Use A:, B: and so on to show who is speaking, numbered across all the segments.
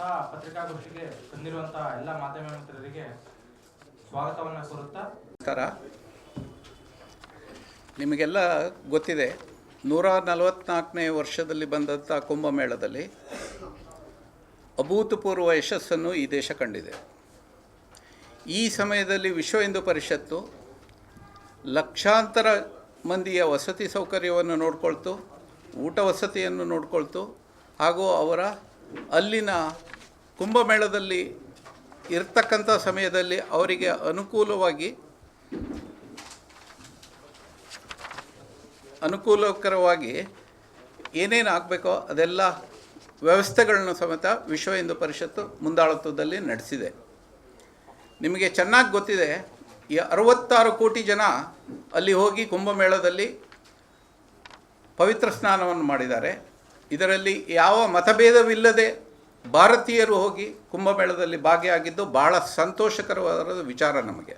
A: ಕರೆದಿರುವಂತಹ ಪತ್ರಿಕಾಗೋಷ್ಠಿಗೆ ಬಂದಿರುವಂತಹ ಎಲ್ಲ ಮಾಧ್ಯಮ ಮಿತ್ರರಿಗೆ ಸ್ವಾಗತವನ್ನ ಕೋರುತ್ತಾ.
B: ನಿಮಗೆಲ್ಲ ಗೊತ್ತಿದೆ, ನೂರ ನಲವತ್ನಾಲ್ಕನೇ ವರ್ಷದಲ್ಲಿ ಬಂದಂಥ ಕುಂಭಮೇಳದಲ್ಲಿ ಅಭೂತಪೂರ್ವ ಯಶಸ್ಸನ್ನು ಈ ದೇಶ ಕಂಡಿದೆ. ಈ ಸಮಯದಲ್ಲಿ ವಿಶ್ವ ಹಿಂದೂ ಪರಿಷತ್ತು ಲಕ್ಷಾಂತರ ಮಂದಿಯ ವಸತಿ ಸೌಕರ್ಯವನ್ನು ನೋಡ್ಕೊಳ್ತು, ಊಟ ವಸತಿಯನ್ನು ನೋಡ್ಕೊಳ್ತು, ಹಾಗೂ ಅವರ ಅಲ್ಲಿನ ಕುಂಭಮೇಳದಲ್ಲಿ ಇರ್ತಕ್ಕಂಥ ಸಮಯದಲ್ಲಿ ಅವರಿಗೆ ಅನುಕೂಲವಾಗಿ ಅನುಕೂಲಕರವಾಗಿ ಏನೇನು ಆಗಬೇಕೋ ಅದೆಲ್ಲ ವ್ಯವಸ್ಥೆಗಳನ್ನು ಸಮೇತ ವಿಶ್ವ ಹಿಂದೂ ಪರಿಷತ್ತು ಮುಂದಾಳತ್ವದಲ್ಲಿ ನಡೆಸಿದೆ. ನಿಮಗೆ ಚೆನ್ನಾಗಿ ಗೊತ್ತಿದೆ, ಈ ಅರವತ್ತಾರು ಕೋಟಿ ಜನ ಅಲ್ಲಿ ಹೋಗಿ ಕುಂಭಮೇಳದಲ್ಲಿ ಪವಿತ್ರ ಸ್ನಾನವನ್ನು ಮಾಡಿದ್ದಾರೆ. ಇದರಲ್ಲಿ ಯಾವ ಮತಭೇದವಿಲ್ಲದೆ ಭಾರತೀಯರು ಹೋಗಿ ಕುಂಭಮೇಳದಲ್ಲಿ ಭಾಗಿಯಾಗಿದ್ದು ಭಾಳ ಸಂತೋಷಕರವಾದ ವಿಚಾರ ನಮಗೆ.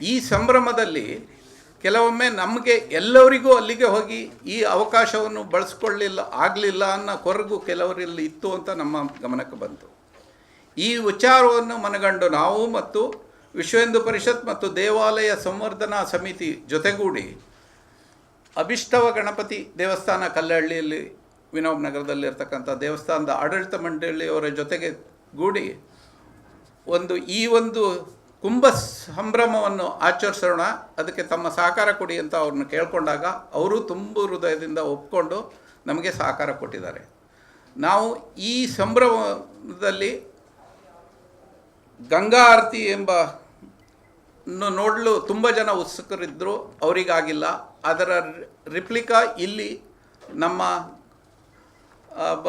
B: ಈ ಸಂಭ್ರಮದಲ್ಲಿ ಕೆಲವೊಮ್ಮೆ ನಮಗೆ ಎಲ್ಲರಿಗೂ ಅಲ್ಲಿಗೆ ಹೋಗಿ ಈ ಅವಕಾಶವನ್ನು ಬಳಸ್ಕೊಳ್ಳಿಲ್ಲ, ಆಗಲಿಲ್ಲ ಅನ್ನೋ ಕೊರಗು ಕೆಲವರಲ್ಲಿ ಇತ್ತು ಅಂತ ನಮ್ಮ ಗಮನಕ್ಕೆ ಬಂತು. ಈ ವಿಚಾರವನ್ನು ಮನಗಂಡು ನಾವು ಮತ್ತು ವಿಶ್ವ ಹಿಂದೂ ಪರಿಷತ್ ಮತ್ತು ದೇವಾಲಯ ಸಂವರ್ಧನಾ ಸಮಿತಿ ಜೊತೆಗೂಡಿ ಅಭಿಷ್ಟವ ಗಣಪತಿ ದೇವಸ್ಥಾನ ಕಲ್ಲಹಳ್ಳಿಯಲ್ಲಿ ವಿನೋಬ್ ನಗರದಲ್ಲಿರ್ತಕ್ಕಂಥ ದೇವಸ್ಥಾನದ ಆಡಳಿತ ಮಂಡಳಿಯವರ ಜೊತೆಗೆ ಗೂಡಿ ಒಂದು ಈ ಒಂದು ಕುಂಭ ಸಂಭ್ರಮವನ್ನು ಆಚರಿಸೋಣ, ಅದಕ್ಕೆ ತಮ್ಮ ಸಹಕಾರ ಕೊಡಿ ಅಂತ ಅವ್ರನ್ನ ಕೇಳಿಕೊಂಡಾಗ ಅವರು ತುಂಬ ಹೃದಯದಿಂದ ಒಪ್ಕೊಂಡು ನಮಗೆ ಸಹಕಾರ ಕೊಟ್ಟಿದ್ದಾರೆ. ನಾವು ಈ ಸಂಭ್ರಮದಲ್ಲಿ ಗಂಗಾ ಆರತಿ ಎಂಬ ನೋಡಲು ತುಂಬ ಜನ ಉತ್ಸುಕರಿದ್ದರು ಅವರಿಗಾಗಿಲ್ಲ. ಅದರ ರಿಪ್ಲಿಕಾ ಇಲ್ಲಿ ನಮ್ಮ ಬ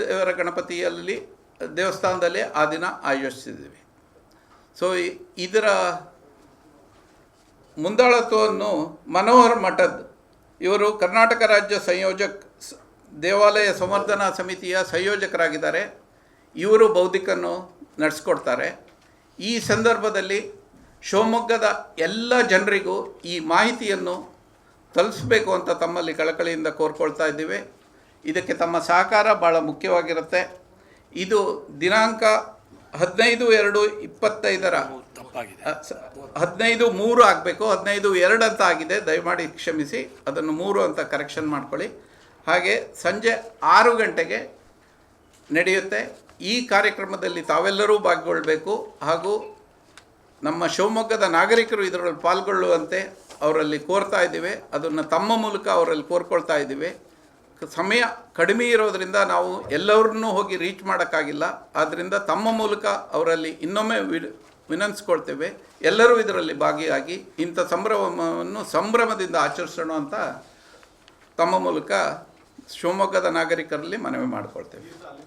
B: ದೇವರ ಗಣಪತಿಯಲ್ಲಿ, ದೇವಸ್ಥಾನದಲ್ಲಿ ಆ ದಿನ ಆಯೋಜಿಸಿದ್ದೀವಿ. ಸೊ ಇದರ ಮುಂದಾಳತ್ವವನ್ನು ಮನೋಹರ್ ಮಠದ್, ಇವರು ಕರ್ನಾಟಕ ರಾಜ್ಯ ಸಂಯೋಜಕ್ ದೇವಾಲಯ ಸಂವರ್ಧನಾ ಸಮಿತಿಯ ಸಂಯೋಜಕರಾಗಿದ್ದಾರೆ. ಇವರು ಬೌದ್ಧಿಕನ್ನು ನಡೆಸ್ಕೊಡ್ತಾರೆ. ಈ ಸಂದರ್ಭದಲ್ಲಿ ಶಿವಮೊಗ್ಗದ ಎಲ್ಲ ಜನರಿಗೂ ಈ ಮಾಹಿತಿಯನ್ನು ತಲುಪಿಸ್ಬೇಕು ಅಂತ ತಮ್ಮಲ್ಲಿ ಕಳಕಳಿಯಿಂದ ಕೋರ್ಕೊಳ್ತಾ ಇದ್ದೀವಿ. ಇದಕ್ಕೆ ತಮ್ಮ ಸಹಕಾರ ಭಾಳ ಮುಖ್ಯವಾಗಿರುತ್ತೆ. ಇದು ದಿನಾಂಕ ಹದಿನೈದು ಎರಡು ಇಪ್ಪತ್ತೈದರ ಹದಿನೈದು ಮೂರು ಆಗಬೇಕು ಹದಿನೈದು ಎರಡು ಅಂತ ಆಗಿದೆ ದಯಮಾಡಿ ಕ್ಷಮಿಸಿ ಅದನ್ನು ಮೂರು ಅಂತ ಕರೆಕ್ಷನ್ ಮಾಡ್ಕೊಳ್ಳಿ. ಹಾಗೆ ಸಂಜೆ ಆರು ಗಂಟೆಗೆ ನಡೆಯುತ್ತೆ. ಈ ಕಾರ್ಯಕ್ರಮದಲ್ಲಿ ತಾವೆಲ್ಲರೂ ಭಾಗಗೊಳ್ಳಬೇಕು ಹಾಗೂ ನಮ್ಮ ಶಿವಮೊಗ್ಗದ ನಾಗರಿಕರು ಇದರಲ್ಲಿ ಪಾಲ್ಗೊಳ್ಳುವಂತೆ ಅವರಲ್ಲಿ ಕೋರ್ತಾ ಇದ್ದೀವಿ. ಅದನ್ನು ತಮ್ಮ ಮೂಲಕ ಅವರಲ್ಲಿ ಕೋರ್ಕೊಳ್ತಾ ಇದ್ದೀವಿ. ಸಮಯ ಕಡಿಮೆ ಇರೋದರಿಂದ ನಾವು ಎಲ್ಲರನ್ನೂ ಹೋಗಿ ರೀಚ್ ಮಾಡೋಕ್ಕಾಗಿಲ್ಲ. ಆದ್ದರಿಂದ ತಮ್ಮ ಮೂಲಕ ಅವರಲ್ಲಿ ಇನ್ನೊಮ್ಮೆ ವಿನಂತಿಸ್ಕೊಳ್ತೇವೆ ಎಲ್ಲರೂ ಇದರಲ್ಲಿ ಭಾಗಿಯಾಗಿ ಇಂಥ ಸಂಭ್ರಮವನ್ನು ಸಂಭ್ರಮದಿಂದ ಆಚರಿಸೋಣ ಅಂತ ತಮ್ಮ ಮೂಲಕ ಶಿವಮೊಗ್ಗದ ನಾಗರಿಕರಲ್ಲಿ ಮನವಿ ಮಾಡಿಕೊಳ್ತೇವೆ.